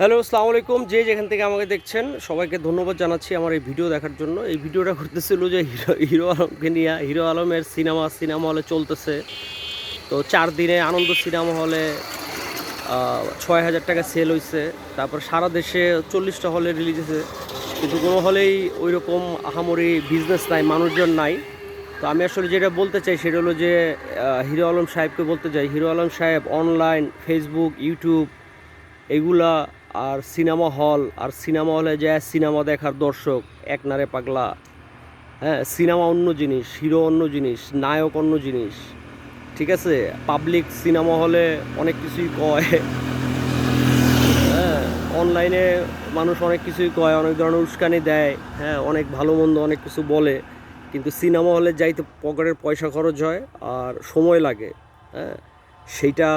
Hello, আসসালামু আলাইকুম। যে যেখান থেকে আমাকে দেখছেন, সবাইকে ধন্যবাদ জানাচ্ছি আমার এই ভিডিও দেখার জন্য। এই ভিডিওটা করতেছিল যে হিরো হিরো আলমকে নিয়ে, হিরো আলমের সিনেমা সিনেমা হলে চলতেছে। তো চার দিনে আনন্দ সিনেমা হলে ছয় হাজার টাকা সেল হয়েছে তারপর সারা দেশে চল্লিশটা হলে রিলিজ হয়েছে কিন্তু কোনো হলেই ওই রকম আহামরি বিজনেস নাই, মানুষজন নাই। তো আমি আসলে যেটা বলতে চাই, সেটা হলো যে হিরো আলম সাহেবকে বলতে চাই। হিরো আলম সাহেব অনলাইন ফেসবুক ইউটিউব এগুলা আর সিনেমা হল, আর সিনেমা হলে যায় সিনেমা দেখার দর্শক, এক নারে পাগলা। হ্যাঁ সিনেমা অন্য জিনিস, হিরো অন্য জিনিস, নায়ক অন্য জিনিস, ঠিক আছে? পাবলিক সিনেমা হলে অনেক কিছুই কয়। হ্যাঁ অনলাইনে মানুষ অনেক কিছুই কয়, অনেক ধরনের উস্কানি দেয় হ্যাঁ অনেক ভালো মন্দ অনেক কিছু বলে। কিন্তু সিনেমা হলে যাইতে পকেটের পয়সা খরচ হয় আর সময় লাগে হ্যাঁ সেইটা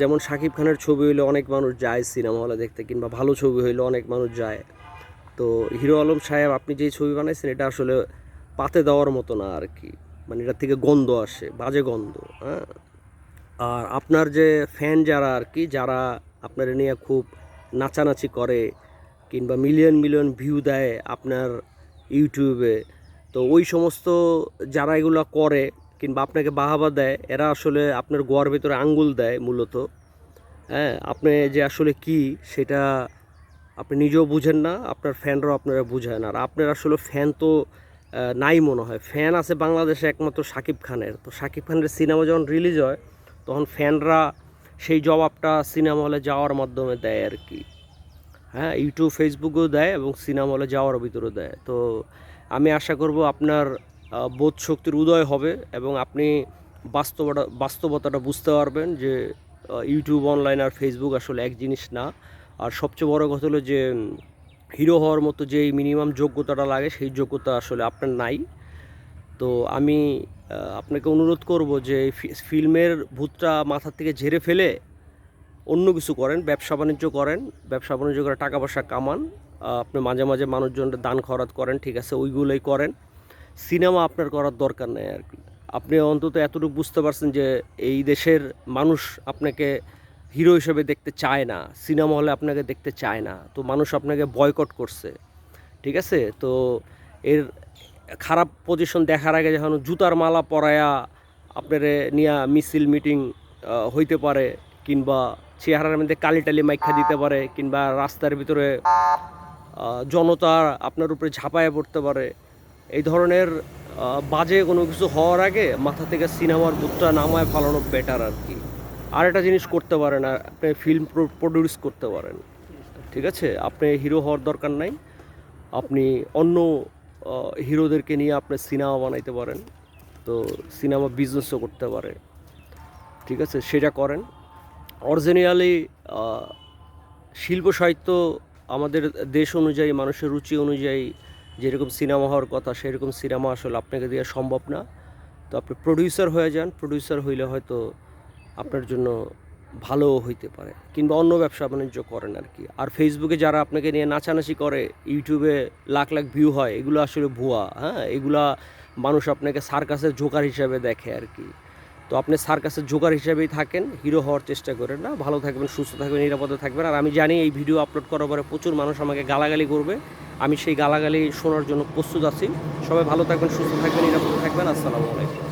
যেমন শাকিব খানের ছবি হইলে অনেক মানুষ যায় সিনেমা হলে দেখতে, কিংবা ভালো ছবি হইলে অনেক মানুষ যায়। তো হিরো আলম সাহেব, আপনি যেই ছবি বানাইছেন, এটা আসলে পাতে দেওয়ার মতো না আর কি। মানে এটার থেকে গন্ধ আসে, বাজে গন্ধ হ্যাঁ? আর আপনার যে ফ্যান যারা আর কি, যারা আপনার নিয়ে খুব নাচানাচি করে, কিংবা মিলিয়ন মিলিয়ন ভিউ দেয় আপনার ইউটিউবে তো ওই সমস্ত যারা এগুলো করে কিংবা আপনাকে বাহাবা দেয়, এরা আসলে আপনার গোয়ার ভিতরে আঙ্গুল দেয় মূলত। হ্যাঁ আপনি যে আসলে কি সেটা আপনি নিজেও বুঝেন না, আপনার ফ্যানরাও আপনারা বুঝায় না। আর আপনার আসলে ফ্যান তো নাই মনে হয়। ফ্যান আছে বাংলাদেশে একমাত্র শাকিব খানের। তো শাকিব খানের সিনেমা যখন রিলিজ হয়, তখন ফ্যানরা সেই জবাবটা সিনেমা হলে যাওয়ার মাধ্যমে দেয় আর কি। হ্যাঁ ইউটিউব, ফেসবুকেও দেয় এবং সিনেমা হলে যাওয়ার ভিতরেও দেয়। তো আমি আশা করব আপনার বোধ শক্তির উদয় হবে এবং আপনি বাস্তবতা বাস্তবতাটা বুঝতে পারবেন যে ইউটিউব অনলাইন আর ফেসবুক আসলে এক জিনিস না। আর সবচেয়ে বড় কথা হলো যে হিরো হওয়ার মতো যেই মিনিমাম যোগ্যতাটা লাগে, সেই যোগ্যতা আসলে আপনার নাই। তো আমি আপনাকে অনুরোধ করব যে ফিল্মের ভূতটা মাথা থেকে ঝেড়ে ফেলে অন্য কিছু করেন, ব্যবসা বাণিজ্য করেন, ব্যবসা বাণিজ্য করে টাকা পয়সা কামান আপনি মাঝে মাঝে মানুষজনের দান খরাত করেন, ঠিক আছে, ওইগুলোই করেন। সিনেমা আপনার করার দরকার নেই আর কি। আপনি অন্তত এতটুকু বুঝতে পারছেন যে এই দেশের মানুষ আপনাকে হিরো হিসেবে দেখতে চায় না, সিনেমা হলে আপনাকে দেখতে চায় না, তো মানুষ আপনাকে বয়কট করছে, ঠিক আছে? তো এর খারাপ পজিশন দেখার আগে যখন জুতার মালা পরায়া আপনার নিয়ে মিছিল মিটিং হইতে পারে, কিংবা চেহারার মধ্যে কালি টালি মাইখা দিতে পারে, কিংবা রাস্তার ভিতরে জনতা আপনার উপরে ঝাঁপায় পড়তে পারে এই ধরনের বাজে কোনো কিছু হওয়ার আগে মাথা থেকে সিনেমার বুথটা নামায় ফালানো বেটার আর কি। আর একটা জিনিস করতে পারেন আপনি ফিল্ম প্রডিউস করতে পারেন। ঠিক আছে? আপনি হিরো হওয়ার দরকার নাই। আপনি অন্য হিরোদেরকে নিয়ে আপনি সিনেমা বানাইতে পারেন। তো সিনেমা বিজনেসও করতে পারে। ঠিক আছে? সেটা করেন। অরিজিনালি শিল্প সাহিত্য আমাদের দেশ অনুযায়ী, মানুষের রুচি অনুযায়ী যেরকম সিনেমা হওয়ার কথা, সেরকম সিনেমা আসলে আপনাকে দেওয়া সম্ভব না। তো আপনি প্রডিউসার হয়ে যান। প্রডিউসার হইলে হয়তো আপনার জন্য ভালোও হইতে পারে। কিংবা অন্য ব্যবসা বাণিজ্য করেন আর কি। আর ফেসবুকে যারা আপনাকে নিয়ে নাচানাচি করে ইউটিউবে লাখ লাখ ভিউ হয়, এগুলো আসলে ভুয়া হ্যাঁ? এগুলা মানুষ আপনাকে সার্কাসের জোকার হিসাবে দেখে আর কি। তো আপনি সার্কাসের জোকার হিসাবেই থাকেন হিরো হওয়ার চেষ্টা করেন না। ভালো থাকবেন, সুস্থ থাকবেন, নিরাপদে থাকবেন। আর আমি জানি এই ভিডিও আপলোড করার পরে প্রচুর মানুষ আমাকে গালাগালি করবে। আমি সেই গালাগালি শোনার জন্য প্রস্তুত আছি। সবাই ভালো থাকবেন, সুস্থ থাকবেন, নিরাপদ থাকবেন। আসসালামু আলাইকুম।